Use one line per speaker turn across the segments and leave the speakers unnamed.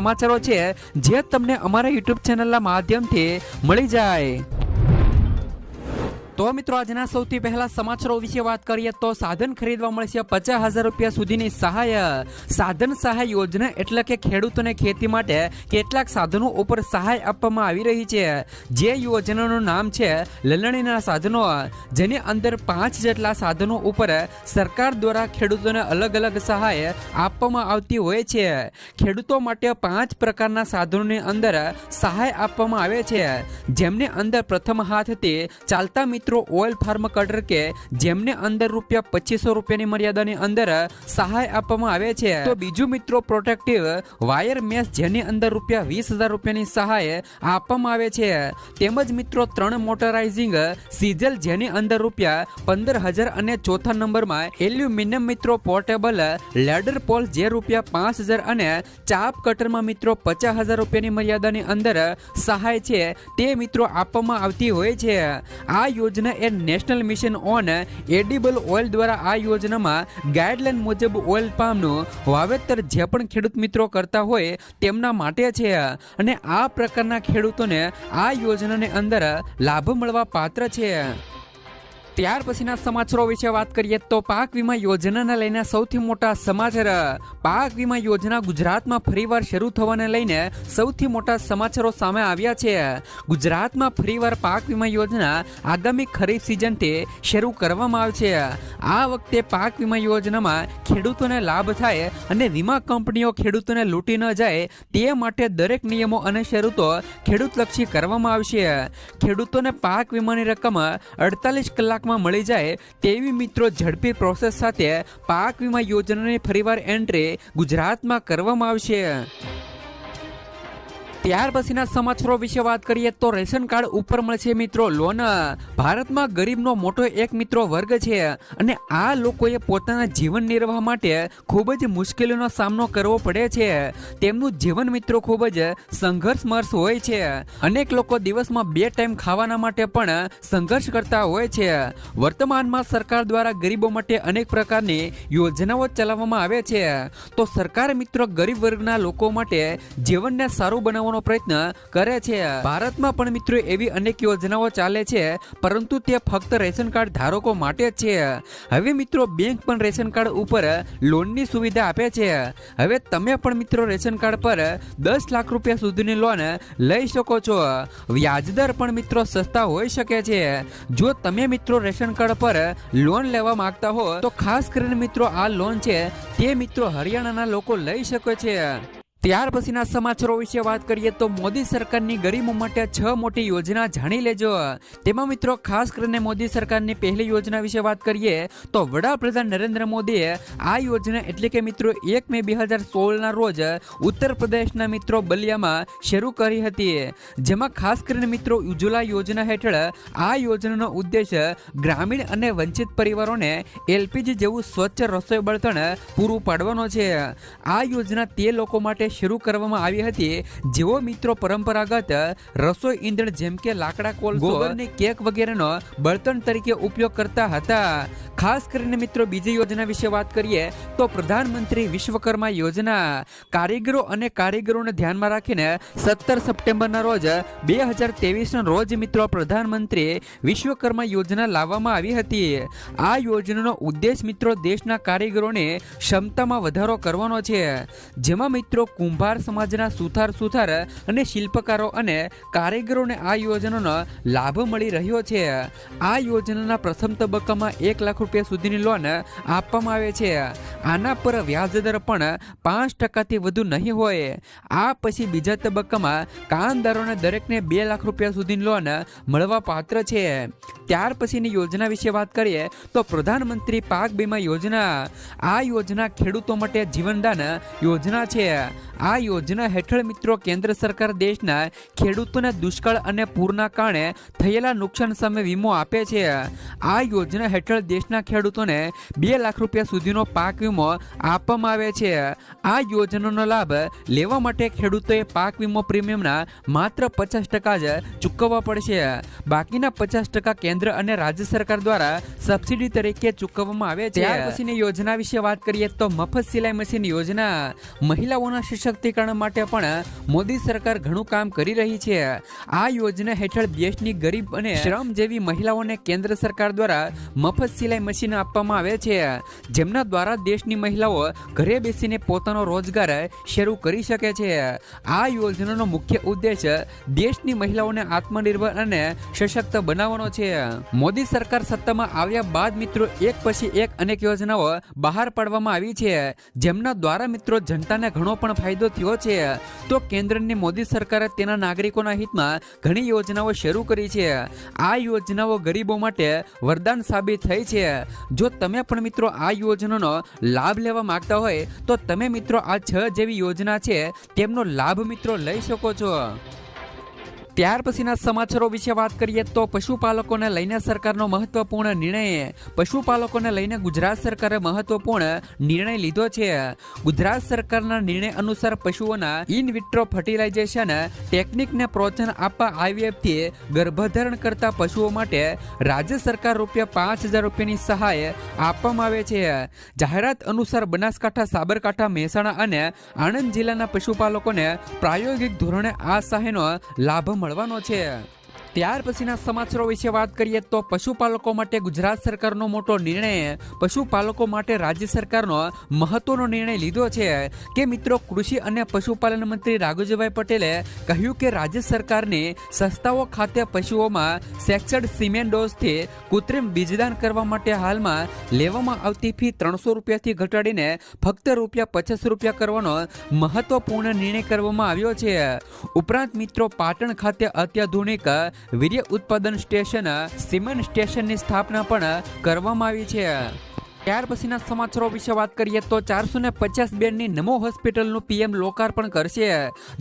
સમાચારો છે જે તમને અમારા યુટ્યુબ ચેનલના માધ્યમથી મળી જાય. તો મિત્રો, આજના સૌથી પહેલા સમાચારો વિશે વાત કરીએ તો સાધન ખરીદવા મળશે પચાસ હજાર રૂપિયા સુધીની સહાય. સાધન સહાય યોજના એટલે કે ખેડૂતોને ખેતી માટે કેટલાક સાધનો ઉપર સહાય આપવામાં આવી રહી છે. જે યોજનાનું નામ છે લલણીના સાધનો, જેની અંદર પાંચ જેટલા સાધનો ઉપર સરકાર દ્વારા ખેડૂતોને અલગ અલગ સહાય આપવામાં આવતી હોય છે. ખેડૂતો માટે પાંચ પ્રકારના સાધનોની અંદર સહાય આપવામાં આવે છે. જેમની અંદર પ્રથમ હાથથી ચાલતા મિત્રો ઓઇલ ફાર્મ કટર કે જેમને અંદર રૂપિયા પચીસો રૂપિયાની મર્યાદાની અંદર સહાય આપવામાં આવે છે. તો બીજું મિત્રો, પ્રોટેક્ટિવ વાયર મેસ જેની અંદર રૂપિયા વીસ હજાર રૂપિયાની સહાય આપવામાં આવે છે. તેમજ મિત્રો, ત્રણ મોટરાઇઝિંગ સીઝલ જેની અંદર રૂપિયા પંદર હજાર અને ચોથા નંબરમાં એલ્યુમિનિયમ મિત્રો પોર્ટેબલ લેડર પોલ જે રૂપિયા પાંચ હજાર અને ચાપ કટરમાં મિત્રો પચાસ હજાર રૂપિયાની મર્યાદાની અંદર સહાય છે તે મિત્રો આપવામાં આવતી હોય છે. આ યોજના એ national mission on edible oil દ્વારા આ યોજનામાં ગાઈડલાઇન મુજબ ઓઇલ પામનું વાવેતર જે પણ ખેડૂત મિત્રો કરતા હોય તેમના માટે છે. અને આ પ્રકારના ખેડૂતોને આ યોજનાની અંદર લાભ મળવા પાત્ર છે. ત્યાર પછીના સમાચારો વિશે વાત કરીએ તો પાક વીમા યોજનાને લઈને સૌથી મોટા સમાચાર, પાક વીમા યોજના ગુજરાતમાં ફરીવાર શરૂ થવાને લઈને સૌથી મોટા સમાચારો સામે આવ્યા છે. ગુજરાતમાં ફરીવાર પાક વીમા યોજના આગામી ખરીફ સિઝનથી શરૂ કરવામાં આવશે આ વખતે પાક વીમા યોજનામાં ખેડૂતોને લાભ થાય અને વીમા કંપનીઓ ખેડૂતોને લૂંટી ન જાય તે માટે દરેક નિયમો અને શરૂતો ખેડૂતલક્ષી કરવામાં આવશે ખેડૂતોને પાક વીમાની રકમ અડતાલીસ કલાકમાં મળી જાય તેવી મિત્રો ઝડપી પ્રોસેસ સાથે પાક વીમા યોજનાની ફરીવાર એન્ટ્રી ગુજરાતમાં કરવામાં આવશે. ત્યાર પછીના સમાચારો વિશે વાત કરીએ તો રેશન કાર્ડ ઉપર મળશે મિત્રો લોન. ભારતમાં ગરીબનો મોટો એક મિત્રો વર્ગ છે અને આ લોકોએ પોતાના જીવન નિર્વાહ માટે ખૂબ જ મુશ્કેલીનો સામનો કરવો પડે છે. તેમનું જીવન મિત્રો ખૂબ જ સંઘર્ષમર્ષ હોય છે. અનેક લોકો દિવસમાં બે ટાઈમ ખાવાના માટે પણ સંઘર્ષ કરતા હોય છે. વર્તમાનમાં સરકાર દ્વારા ગરીબો માટે અનેક પ્રકારની યોજનાઓ ચલાવવામાં આવે છે. તો સરકાર મિત્રો ગરીબ વર્ગના લોકો માટે જીવનને સારું બનાવવા બનાવવાનો પ્રયત્ન કરે છે. ભારતમાં પણ મિત્રો એવી અનેક યોજનાઓ ચાલે છે, પરંતુ તે ફક્ત રેશન કાર્ડ ધારકો માટે જ છે. હવે મિત્રો બેંક પણ રેશન કાર્ડ ઉપર લોનની સુવિધા આપે છે. હવે તમે પણ મિત્રો રેશન કાર્ડ પર દસ લાખ રૂપિયા સુધીની લોન લઈ શકો છો. વ્યાજદર પણ મિત્રો સસ્તા હોઈ શકે છે. જો તમે મિત્રો રેશન કાર્ડ પર લોન લેવા માંગતા હો, તો ખાસ કરીને મિત્રો આ લોન છે, તે મિત્રો હરિયાણાના લોકો લઈ શકે છે. ત્યાર પછીના સમાચારો વિશે વાત કરીએ તો મોદી સરકારની ગરીબો માટે છ મોટી યોજના જાણી લેજો. તેમાં મિત્રો, ખાસ કરીને મોદી સરકારની પહેલી યોજના વિશે વાત કરીએ તો વડાપ્રધાન નરેન્દ્ર મોદીએ આ યોજના એટલે કે મિત્રો, એક મે બે હજાર સોળના રોજ ઉત્તર પ્રદેશના મિત્રો બલિયામાં શરૂ કરી હતી. જેમાં ખાસ કરીને મિત્રો, ઉજ્જવલા યોજના હેઠળ આ યોજનાનો ઉદ્દેશ ગ્રામીણ અને વંચિત પરિવારોને એલપીજી જેવું સ્વચ્છ રસોઈ બળતણ પૂરું પાડવાનો છે. આ યોજના તે લોકો માટે શરૂ કરવામાં આવી હતી. જેઓ મિત્રો પરંપરાગત રસોઈ ઈંધણ જેમ કે લાકડા કોલ અને કેક વગેરેનો બળતણ તરીકે ઉપયોગ કરતા હતા. ખાસ કરીને મિત્રો બીજી યોજના વિશે વાત કરીએ તો પ્રધાનમંત્રી વિશ્વકર્મા યોજના. કારીગરો અને કારીગરોને ધ્યાનમાં રાખીને સત્તર સપ્ટેમ્બરના રોજ બે હજાર તેવીસના રોજ મિત્રો પ્રધાનમંત્રી વિશ્વકર્મા યોજના લાવવામાં આવી હતી. આ યોજનાનો ઉદ્દેશ મિત્રો દેશના કારીગરોને ક્ષમતામાં વધારો કરવાનો છે. જેમાં મિત્રો કુંભાર સમાજના સુથાર સુથાર અને શિલ્પકારો અને કારીગરોને આ યોજનાનો લાભ મળી રહ્યો છે. આ યોજનાના પ્રથમ તબક્કામાં એક લાખ રૂપિયા સુધીની લોન આપવામાં આવે છે. આના પર વ્યાજ દર પણ પાંચ ટકાથી વધુ નહીં હોય. આ પછી બીજા તબક્કામાં કામદારોને દરેકને બે લાખ રૂપિયા સુધીની લોન મળવા પાત્ર છે. ત્યાર પછીની યોજના વિશે વાત કરીએ તો પ્રધાનમંત્રી પાક બીમા યોજના. આ યોજના ખેડૂતો માટે જીવનદાન યોજના છે. આ યોજના હેઠળ મિત્રો કેન્દ્ર સરકાર દેશના ખેડૂતોને દુષ્કાળ અને પૂરના કારણે થયેલા નુકસાન સામે વીમો આપે છે. આ યોજના હેઠળ દેશના ખેડૂતોને બે લાખ રૂપિયા સુધીનો પાક વીમો આપવામાં આવે છે. આ યોજનાનો લાભ લેવા માટે ખેડૂતોએ પાક વીમો પ્રીમિયમના માત્ર પચાસ ટકા જ ચૂકવવા પડશે. બાકીના પચાસ ટકા કેન્દ્ર અને રાજ્ય સરકાર દ્વારા સબસિડી તરીકે ચૂકવવામાં આવે છે. યોજના વિશે વાત કરીએ તો મફત સિલાઈ મશીન યોજના. મહિલાઓના સશક્તિકરણ માટે પણ મોદી સરકાર ઘણું કામ કરી રહી છે. આ યોજના હેઠળ દેશની ગરીબ અને શ્રમ જેવી મહિલાઓને કેન્દ્ર સરકાર દ્વારા મફત સિલાઈ મશીન આપવામાં આવે છે. જેમના દ્વારા દેશની મહિલાઓ ઘરે બેસીને પોતાનો રોજગાર શરૂ કરી શકે છે. આ યોજનાનો મુખ્ય ઉદ્દેશ દેશની મહિલાઓને આત્મનિર્ભર અને સશક્ત બનાવવાનો છે. મોદી સરકાર સત્તામાં આવ્યા બાદ મિત્રો એક પછી એક અનેક યોજનાઓ બહાર પાડવામાં આવી છે. જેમના દ્વારા મિત્રો જનતાને ઘણો પણ ફાયદો થયો છે. તો કેન્દ્રની મોદી સરકારે તેના નાગરિકોના હિતમાં ઘણી યોજનાઓ શરૂ કરી છે. આ યોજનાઓ ગરીબો માટે વરદાન સાબિત થઈ છે. જો તમે પણ મિત્રો આ યોજનાનો લાભ લેવા માંગતા હોય, તો તમે મિત્રો આ છ જેવી યોજના છે, તેમનો લાભ મિત્રો લઈ શકો છો. ત્યાર પછીના સમાચારો વિશે વાત કરીએ તો પશુપાલકોને લઈને સરકારનો મહત્વપૂર્ણ નિર્ણય. પશુપાલકોને લઈને ગુજરાત સરકારે મહત્વપૂર્ણ નિર્ણય લીધો છે. ગુજરાત સરકારના નિર્ણય અનુસાર પશુઓના ઇન વિટ્રો ફર્ટિલાઇઝેશન, ટેકનિકને પ્રોત્સાહન આપવા આઈવીએફથી ગર્ભધારણ કરતા પશુઓ માટે રાજ્ય સરકાર રૂપિયા પાંચ હજાર રૂપિયાની સહાય આપવામાં આવે છે. જાહેરાત અનુસાર બનાસકાંઠા, સાબરકાંઠા, મહેસાણા અને આણંદ જિલ્લાના પશુપાલકોને પ્રાયોગિક ધોરણે આ સહાયનો લાભ મળવાનો છે. ત્યાર પછીના સમાચારો વિશે વાત કરીએ તો પશુપાલકો માટે ગુજરાત સરકારનો મોટો નિર્ણય, પશુપાલકો માટે રાજ્ય સરકારનો મહત્વનો નિર્ણય લીધો છે. કે મિત્રો, કૃષિ અને પશુપાલન મંત્રી રાઘુજીભાઈ પટેલે કહ્યું કે રાજ્ય સરકારની સંસ્થાઓ ખાતે પશુઓમાં સેક્સડ સિમેન્ટ ડોઝથી કૃત્રિમ બીજદાન કરવા માટે હાલમાં લેવામાં આવતી ફી ત્રણસો રૂપિયાથી ઘટાડીને ફક્ત રૂપિયા પચાસ રૂપિયા કરવાનો મહત્વપૂર્ણ નિર્ણય કરવામાં આવ્યો છે. ઉપરાંત મિત્રો, પાટણ ખાતે અત્યાધુનિક વીર્ય ઉત્પાદન સ્ટેશન સિમન સ્ટેશનની સ્થાપના પણ કરવામાં આવી છે. ત્યાર પછીના સમાચારો વિશે વાત કરીએ તો ચારસો ને પચાસ બેડની નમો હોસ્પિટલનું પીએમ લોકાર્પણ કરશે.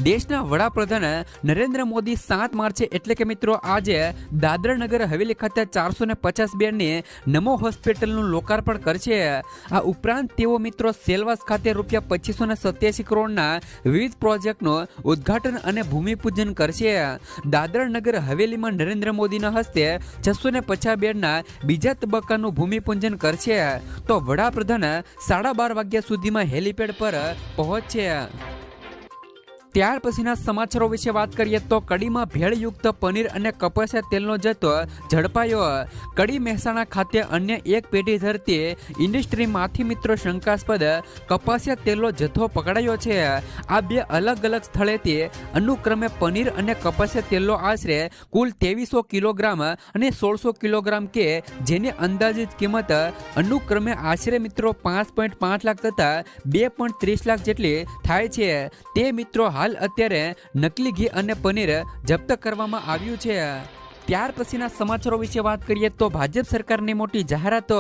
દેશના વડાપ્રધાન નરેન્દ્ર મોદી સાત માર્ચે એટલે કે મિત્રો આજે દાદરા નગર હવેલી ખાતે ચારસો ને પચાસ બેડની નમો હોસ્પિટલનું લોકાર્પણ કરશે. આ ઉપરાંત તેઓ મિત્રો સેલવાસ ખાતે રૂપિયા પચીસો ને સત્યાસી કરોડના વિવિધ પ્રોજેક્ટનું ઉદ્ઘાટન અને ભૂમિપૂજન કરશે. દાદરા નગર હવેલીમાં નરેન્દ્ર મોદીના હસ્તે છસો ને પચાસ બેડના બીજા તબક્કાનું ભૂમિપૂજન કરશે. તો વડાપ્રધાન સાડા બાર વાગ્યા સુધીમાં હેલીપેડ પર પહોંચશે ત્યાર પછીના સમાચારો વિશે વાત કરીએ તો કડીમાં ભેળયુક્ત પનીર અને કપાસિયા તેલનો જથ્થો ઝડપાયો. કડી મહેસાણા ખાતે અન્ય એક પેઢી ધરતી ઇન્ડસ્ટ્રીમાંથી મિત્રો શંકાસ્પદ કપાસિયા તેલનો જથ્થો પકડાયો છે. આ બે અલગ અલગ સ્થળેથી અનુક્રમે પનીર અને કપાસિયા તેલનો આશરે કુલ ત્રેવીસો કિલોગ્રામ અને સોળસો કિલોગ્રામ કે જેની અંદાજિત કિંમત અનુક્રમે આશરે મિત્રો પાંચ પોઈન્ટ પાંચ લાખ તથા બે પોઈન્ટ ત્રીસ લાખ જેટલી થાય છે. તે મિત્રો હાલ અત્યારે નકલી ઘી અને પનીર જપ્ત કરવામાં આવ્યું છે. ત્યાર પછીના સમાચારો વિશે વાત કરીએ તો ભાજપ સરકારની મોટી જાહેરાતો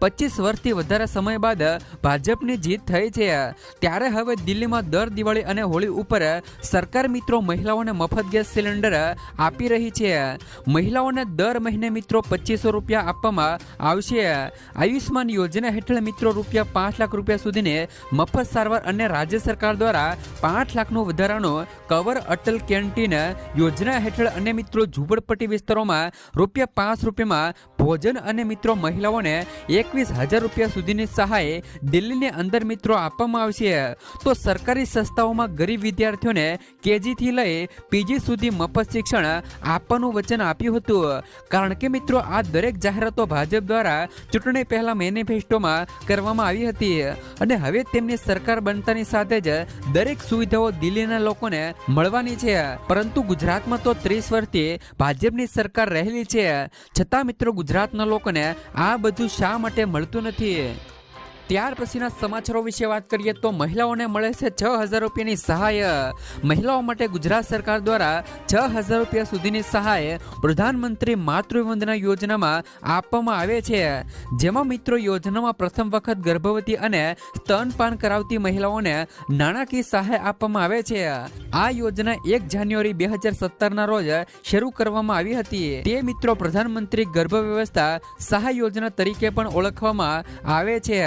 પચીસ વર્ષથી વધારે સમય બાદ ભાજપની જીત થઈ છે. ત્યારે હવે દિલ્હીમાં દર દિવાળી અને હોળી ઉપર સરકાર મિત્રો મહિલાઓને મફત ગેસ સિલિન્ડર આપી રહી છે. મહિલાઓને દર મહિને મિત્રો પચીસો રૂપિયા આપવામાં આવશે. આયુષ્માન યોજના હેઠળ મિત્રો રૂપિયા પાંચ લાખ રૂપિયા સુધીની મફત સારવાર અને રાજ્ય સરકાર દ્વારા પાંચ લાખનો વધારાનો કવર અટલ કેન્ટીન યોજના હેઠળ અને મિત્રો ઝૂંપડપટ્ટી વિસ્તારોમાં રૂપિયા પાંચ રૂપિયામાં ભોજન અને મિત્રો મહિલાઓને એકવીસ હજાર રૂપિયા સુધીની સહાય દિલ્હીની અંદર મિત્રો આપવામાં આવશે તો સરકારી સંસ્થાઓમાં ગરીબ વિદ્યાર્થીઓને કેજીથી લઈ પીજી સુધી મફત શિક્ષણ આપવાનું વચન આપ્યું હતું. કારણ કે મિત્રો, આ દરેક જાહેરાતો ભાજપ દ્વારા ચૂંટણી પહેલા મેનિફેસ્ટોમાં કરવામાં આવી હતી અને હવે તેમની સરકાર બનતાની સાથે જ દરેક સુવિધાઓ દિલ્હીના લોકોને મળવાની છે. પરંતુ ગુજરાતમાં તો ત્રીસ વર્ષથી ભાજપની સરકાર રહેલી છે. છતાં મિત્રો ગુજરાતના લોકોને આ બધું શા માટે મળતું નથી? ત્યાર પછીના સમાચારો વિશે વાત કરીએ તો મહિલાઓને મળે છે છ હજાર રૂપિયાની સહાય. મહિલાઓ માટે ગુજરાત સરકાર દ્વારા છ હજાર રૂપિયા સુધીની સહાય પ્રધાનમંત્રી માતૃવંદના યોજનામાં આપવામાં આવે છે. જેમાં મિત્રો યોજનામાં પ્રથમ વખત ગર્ભવતી અને સ્તનપાન કરાવતી મહિલાઓને નાણાકીય સહાય આપવામાં આવે છે. આ યોજના એક જાન્યુઆરી બે હજાર સત્તરના રોજ શરૂ કરવામાં આવી હતી. તે મિત્રો પ્રધાનમંત્રી ગર્ભ વ્યવસ્થા સહાય યોજના તરીકે પણ ઓળખવામાં આવે છે.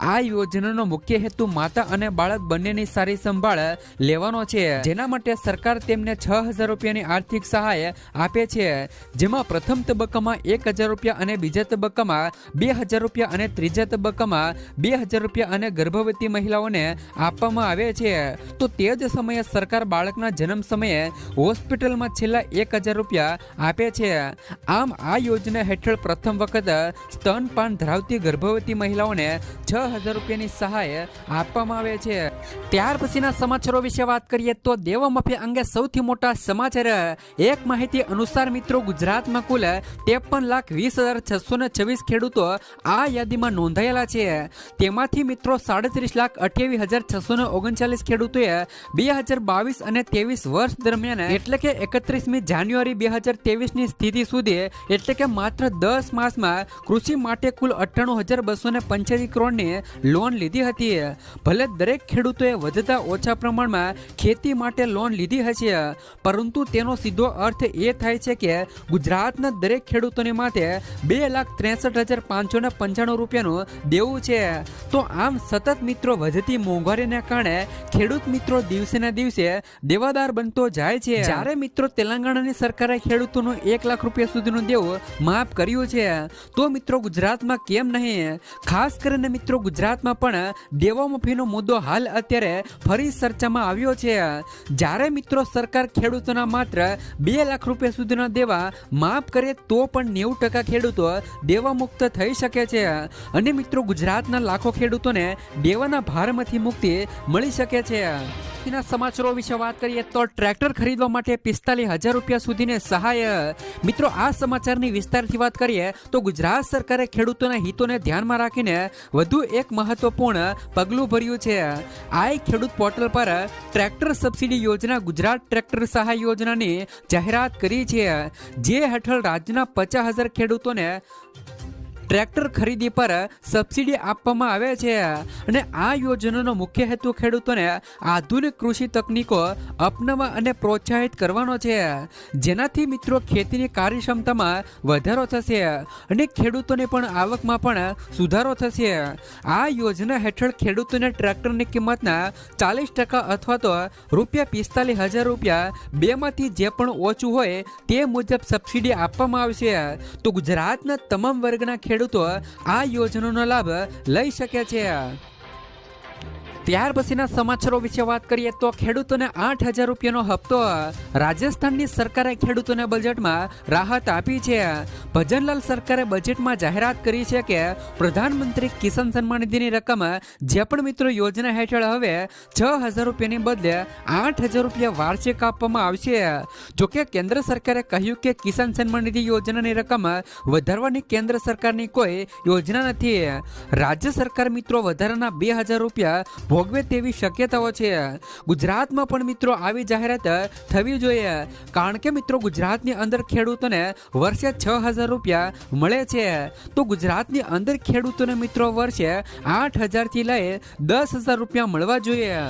આ યોજનાનો મુખ્ય હેતુ માતા અને બાળક બંનેની સારી સંભાળ લેવાનો છે. જેના માટે સરકાર તેમને છ હજાર રૂપિયાની આર્થિક સહાય આપે છે. જેમાં પ્રથમ તબક્કામાં એક હજાર રૂપિયા અને બીજા તબક્કામાં બે હજાર રૂપિયા અને ત્રીજા તબક્કામાં બે હજાર રૂપિયા અને ગર્ભવતી મહિલાઓને આપવામાં આવે છે. તો તે જ સમયે સરકાર બાળકના જન્મ સમયે હોસ્પિટલમાં છેલ્લા એક હજાર રૂપિયા આપે છે. આમ આ યોજના હેઠળ પ્રથમ વખત સ્તનપાન ધરાવતી ગર્ભવતી મહિલાઓને છ હજાર રૂપિયાની સહાય આપવામાં આવે છે. ત્યાર પછીના સમાચારો વિશે વાત કરીએ તો દેવમાફી અંગે સૌથી મોટા સમાચાર, એક માહિતી અનુસાર મિત્રો ગુજરાતમાં કુલ ત્રેપન લાખ વીસ હજાર છસો ને છવ્વીસ ખેડૂતો આ યાદીમાં નોંધાયેલા છે. તેમાંથી મિત્રો સાડત્રીસ લાખ અઠ્યાવીસ હજાર છસો ને ઓગણચાલીસ ખેડૂતોએ બે હજાર બાવીસ અને ત્રેવીસ વર્ષ દરમિયાન એટલે કે એકત્રીસમી જાન્યુઆરી બે હજાર ત્રેવીસની સ્થિતિ સુધી એટલે કે માત્ર દસ માસમાં કૃષિ માટે કુલ અઠ્ઠાણું હજાર બસો ને પંચ્યાસી કરોડની લોન લીધી હતી. ભલે દરેક ખેડૂતોએ વધતા ઓછા પ્રમાણમાં ખેતી માટે લોન લીધી હશે, પરંતુ તેનો સીધો અર્થ એ થાય છે કે ગુજરાતના દરેક ખેડૂતોને માથે બે લાખ ત્રેસઠ હજાર પાંચસો ને પંચાણું રૂપિયાનું દેવું છે. તો આમ સતત મિત્રો વધતી મોંઘવારીને કારણે ખેડૂત મિત્રો દિવસે ને દિવસે દેવાદાર બનતો જાય છે. જ્યારે મિત્રો તેલંગાણાની સરકારે ખેડૂતોનું એક લાખ રૂપિયા સુધીનું દેવું માફ કર્યું છે, તો મિત્રો ગુજરાતમાં કેમ નહીં? ખાસ કરીને મિત્રો ગુજરાતમાં પણ દેવામાફીનો મુદ્દો હાલ અત્યારે ફરી ચર્ચામાં આવ્યો છે. જ્યારે મિત્રો સરકાર ખેડૂતોના માત્ર બે લાખ રૂપિયા સુધીના દેવા માફ કરે તો પણ નેવું ટકા ખેડૂતો દેવા મુક્ત થઈ શકે છે. અને મિત્રો ગુજરાતના લાખો ખેડૂતોને દેવાના ભારમાંથી મુક્તિ મળી શકે છે. બાકીના સમાચારો વિશે વાત કરીએ તો ટ્રેક્ટર ખરીદવા માટે પિસ્તાલીસ હજાર રૂપિયા સુધીની સહાય. મિત્રો આ સમાચારની વિસ્તારથી વાત કરીએ તો ગુજરાત સરકારે ખેડૂતોના હિતોને ધ્યાનમાં રાખીને વધુ એક મહત્વપૂર્ણ પગલું ભર્યું છે. આ ખેડૂત પોર્ટલ પર ટ્રેક્ટર સબસિડી યોજના, ગુજરાત ટ્રેક્ટર સહાય યોજનાની જાહેરાત કરી છે. જે હેઠળ રાજ્યના પચાસ હજાર ખેડૂતોને ટ્રેક્ટર ખરીદી પર સબસિડી આપવામાં આવે છે. અને આ યોજનાનો મુખ્ય હેતુ ખેડૂતોને આધુનિક કૃષિ તકનીકો અપનાવવા અને પ્રોત્સાહિત કરવાનો છે. જેનાથી મિત્રો ખેતીની કાર્યક્ષમતામાં વધારો થશે અને ખેડૂતોને પણ આવકમાં પણ સુધારો થશે. આ યોજના હેઠળ ખેડૂતોને ટ્રેક્ટરની કિંમતના ચાલીસ ટકા અથવા તો રૂપિયા પિસ્તાલીસ હજાર રૂપિયા બેમાંથી જે પણ ઓછું હોય તે મુજબ સબસિડી આપવામાં આવશે. તો ગુજરાતના તમામ વર્ગના ખેડૂતો આ યોજનાનો લાભ લઈ શકે છે. ત્યાર પછીના સમાચારો વિશે વાત કરીએ તો ખેડૂતોને આઠ હજાર રૂપિયાનો હપ્તો રાજસ્થાનની સરકારે ખેડૂતોને બજેટમાં રાહત આપી છે. ભજનલાલ સરકારે બજેટમાં જાહેરાત કરી છે કે પ્રધાનમંત્રી કિસાન સન્માન નિધિની રકમ જે પણ મિત્રો યોજના હેઠળ હવે છ હજાર રૂપિયાની બદલે આઠ હજાર રૂપિયા વાર્ષિક આપવામાં આવશે. જોકે કેન્દ્ર સરકારે કહ્યું કે કિસાન સન્માન નિધિ યોજનાની રકમ વધારવાની કેન્દ્ર સરકારની કોઈ યોજના નથી. રાજ્ય સરકાર મિત્રો વધારાના બે હજાર રૂપિયા ભોગવે તેવી શક્યતાઓ છે. ગુજરાતમાં પણ મિત્રો આવી જાહેરાત થવી જોઈએ. કારણ કે મિત્રો ગુજરાતની અંદર ખેડૂતોને વર્ષે છ હજાર રૂપિયા મળે છે. તો ગુજરાતની અંદર ખેડૂતોને મિત્રો વર્ષે આઠ હજારથી લઈ દસ હજાર રૂપિયા મળવા જોઈએ.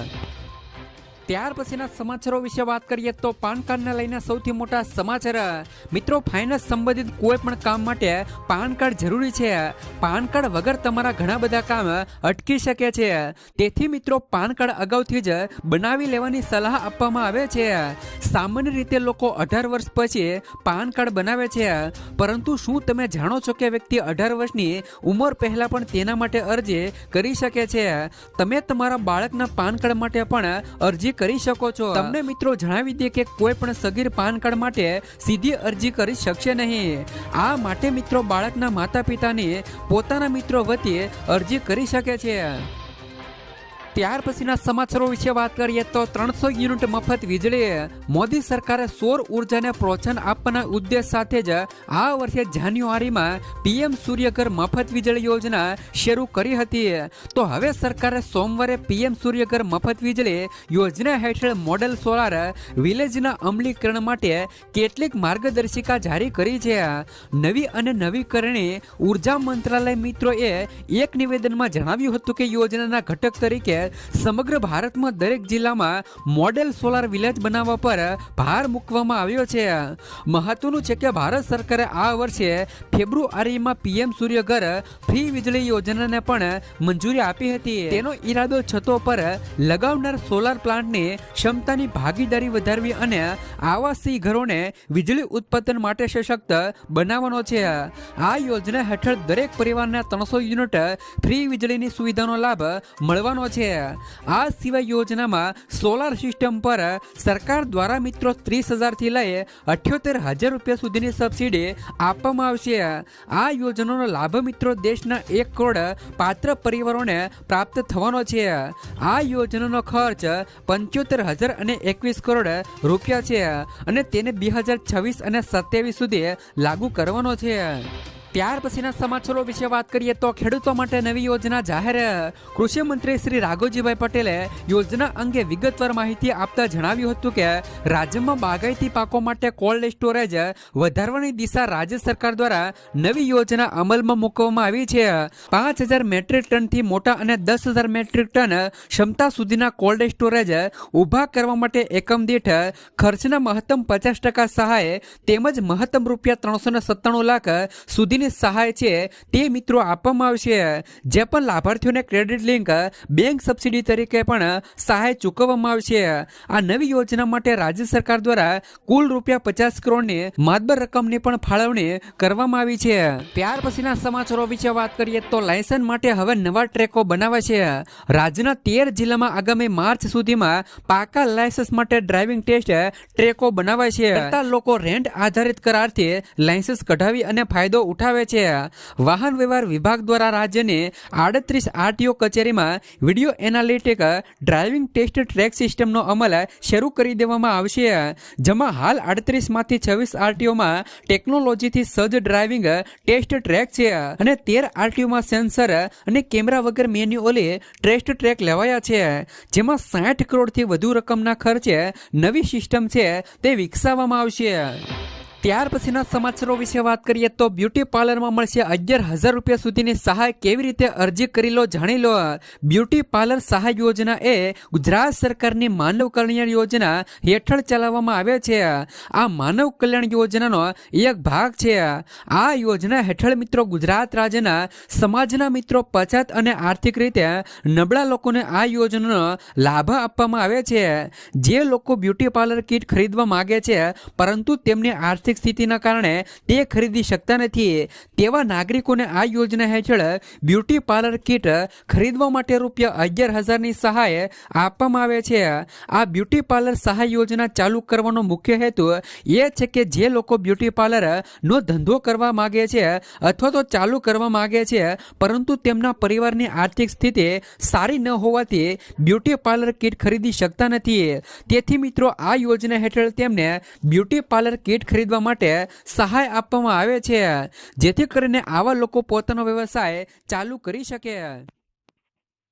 ત્યાર પછીના સમાચારો વિશે વાત કરીએ તો પાન કાર્ડને લઈને સૌથી મોટા સમાચાર, મિત્રો ફાઇનાન્સ સંબંધિત કોઈ પણ કામ માટે પાન કાર્ડ જરૂરી છે. પાન કાર્ડ વગર તમારા ઘણા બધા કામ અટકી શકે છે. તેથી મિત્રો, પાન કાર્ડ અગાઉથી જ બનાવી લેવાની સલાહ આપવામાં આવે છે. સામાન્ય રીતે લોકો અઢાર વર્ષ પછી પાન કાર્ડ બનાવે છે. પરંતુ શું તમે જાણો છો કે વ્યક્તિ અઢાર વર્ષની ઉંમર પહેલાં પણ તેના માટે અરજી કરી શકે છે? તમે તમારા બાળકના પાન કાર્ડ માટે પણ અરજી કરી શકો છો. તમને મિત્રો જણાવી દે કે કોઈ પણ સગીર પાન કાર્ડ માટે સીધી અરજી કરી શકશે નહીં. આ માટે મિત્રો બાળકના માતા પિતાની પોતાના મિત્રો વતી અરજી કરી શકે છે. ત્યાર પછીના સમાચારો વિશે વાત કરીએ તો ત્રણસો યુનિટ મફત વીજળીએ મોદી સરકારે સૌર ઉર્જાને પ્રોત્સાહન આપવાના ઉદ્દેશ સાથે જ આ વર્ષે જાન્યુઆરીમાં પીએમ સૂર્યઘર મફત વીજળી યોજના શરૂ કરી હતી. તો હવે સરકારે સોમવારે પીએમ સૂર્યઘર મફત વીજળી યોજના હેઠળ મોડેલ સોલાર વિલેજના અમલીકરણ માટે કેટલીક માર્ગદર્શિકા જારી કરી છે. નવી અને નવીકરણી ઊર્જા મંત્રાલય મિત્રોએ એક નિવેદનમાં જણાવ્યું હતું કે યોજનાના ઘટક તરીકે સમગ્ર ભારતમાં દરેક જિલ્લામાં મોડેલ સોલાર વિલેજ બનાવવા પર ભાર મૂકવામાં આવ્યો છે. મહત્વનું છે કે ભારત સરકારે આ વર્ષે ફેબ્રુઆરીમાં પીએમ સૂર્યઘર ફ્રી વીજળી યોજનાને પણ મંજૂરી આપી હતી. તેનો ઈરાદો છતો પર લગાવનાર સોલાર પ્લાન્ટની ક્ષમતાની ભાગીદારી વધારવી અને આવાસી ઘરોને વીજળી ઉત્પાદન માટે સશક્ત બનાવવાનો છે. આ યોજના હેઠળ દરેક પરિવારના ત્રણસો યુનિટ ફ્રી વીજળીની સુવિધાનો લાભ મળવાનો છે. આ સિવાય યોજનામાં સોલાર સિસ્ટમ પર સરકાર દ્વારા મિત્રો ત્રીસ હજારથી લઈ અઠ્યોતેર હજાર રૂપિયા સુધીની સબસિડી આપવામાં આવશે. આ યોજનાનો લાભ મિત્રો દેશના એક કરોડ પાત્ર પરિવારોને પ્રાપ્ત થવાનો છે. આ યોજનાનો ખર્ચ પંચોતેર હજાર અને એકવીસ કરોડ રૂપિયા છે અને તેને બે હજાર છવ્વીસ અને સત્યાવીસ સુધી લાગુ કરવાનો છે. ત્યાર પછીના સમાચારો વિશે વાત કરીએ તો ખેડૂતો માટે નવી યોજના જાહેર. કૃષિ મંત્રી શ્રી રાઘોજીભાઈ પટેલે યોજના અંગે વિગતવાર માહિતી આપતા જણાવ્યું હતું કે, રાજ્યમાં બાગાયતી પાકો માટે કોલ્ડ સ્ટોરેજ વધારવાની દિશા રાજ્ય સરકાર દ્વારા નવી યોજના અમલમાં મૂકવામાં આવી છે. પાંચ હજાર મેટ્રિક ટનથી મોટા અને દસ હજાર મેટ્રિક ટન ક્ષમતા સુધીના કોલ્ડ સ્ટોરેજ ઊભા કરવા માટે એકમ દીઠ ખર્ચના મહત્તમ પચાસ ટકા સહાય તેમજ મહત્તમ રૂપિયા ત્રણસો સત્તાણું લાખ સુધીની સહાય છે તે મિત્રો આપવામાં આવશે. જે પણ લાભાર્થીઓને ક્રેડિટ લિંક બેંક સબસિડી તરીકે પણ સહાય ચૂકવવામાં આવશે. આ નવી યોજના માટે રાજ્ય સરકાર દ્વારા કુલ રૂપિયા પચાસ કરોડની માતબર રકમની પણ ફાળવણી કરવામાં આવી છે. ત્યાર પછીના સમાચારો વિશે વાત કરીએ તો લાયસન્સ માટે હવે નવા ટ્રેકો બનાવે છે રાજ્યના તેર જિલ્લામાં આગામી માર્ચ સુધીમાં પાકા લાયસન્સ માટે ડ્રાઇવિંગ ટેસ્ટ ટ્રેકો બનાવાય છે લોકો રેન્ટ આધારિત કરારથી લાયસન્સ કઢાવી અને ફાયદો ઉઠાવે છે. વાહન વ્યવહાર વિભાગ દ્વારા રાજ્યની આડત્રીસ આરટીઓ કચેરીમાં video analytic driving test track સિસ્ટમનો અમલ શરૂ કરી દેવામાં આવશે. જેમાં હાલ આડત્રીસમાંથી છવ્વીસ આરટીઓમાં ટેકનોલોજીથી સજ્જ ડ્રાઇવિંગ ટેસ્ટ ટ્રેક છે અને તેર આરટીઓમાં સેન્સર અને કેમેરા વગર મેન્યુઅલી ટેસ્ટ ટ્રેક લેવાયા છે. જેમાં સાઠ કરોડથી વધુ રકમના ખર્ચે નવી સિસ્ટમ છે તે વિકસાવવામાં આવશે. ત્યાર પછીના સમાચારો વિશે વાત કરીએ તો બ્યુટી પાર્લરમાં મળશે અગિયાર હજાર રૂપિયા સુધીની સહાય કેવી રીતે અરજી કરી લો જાણી લો. બ્યુટી પાર્લર સહાય યોજના એ ગુજરાત સરકારની માનવ કલ્યાણ યોજના હેઠળ ચલાવવામાં આવે છે. આ માનવ કલ્યાણ યોજનાનો એક ભાગ છે. આ યોજના હેઠળ મિત્રો ગુજરાત રાજ્યના સમાજના મિત્રો પછાત અને આર્થિક રીતે નબળા લોકોને આ યોજનાનો લાભ આપવામાં આવે છે. જે લોકો બ્યુટી પાર્લર કીટ ખરીદવા માગે છે, પરંતુ તેમની આર્થિક સ્થિતિના કારણે તે ખરીદી શકતા નથી. તેવા નાગરિકોને આ યોજના હેઠળ બ્યુટી પાર્લર કીટ ખરીદવા માટે રૂપિયા અગિયાર હજારની સહાય આપવામાં આવે છે. આ બ્યુટી પાર્લર સહાય યોજના ચાલુ કરવાનો મુખ્ય હેતુ એ છે કે જે લોકો બ્યુટી પાર્લર નો ધંધો કરવા માગે છે અથવા તો ચાલુ કરવા માગે છે, પરંતુ તેમના પરિવારની આર્થિક સ્થિતિ સારી ન હોવાથી બ્યુટી પાર્લર કીટ ખરીદી શકતા નથી. તેથી મિત્રો, આ યોજના હેઠળ તેમને બ્યુટી પાર્લર કીટ ખરીદવા માટે સહાય આપવામાં આવે છે. જેથી કરીને આવા લોકો પોતાનો વ્યવસાય ચાલુ કરી શકે.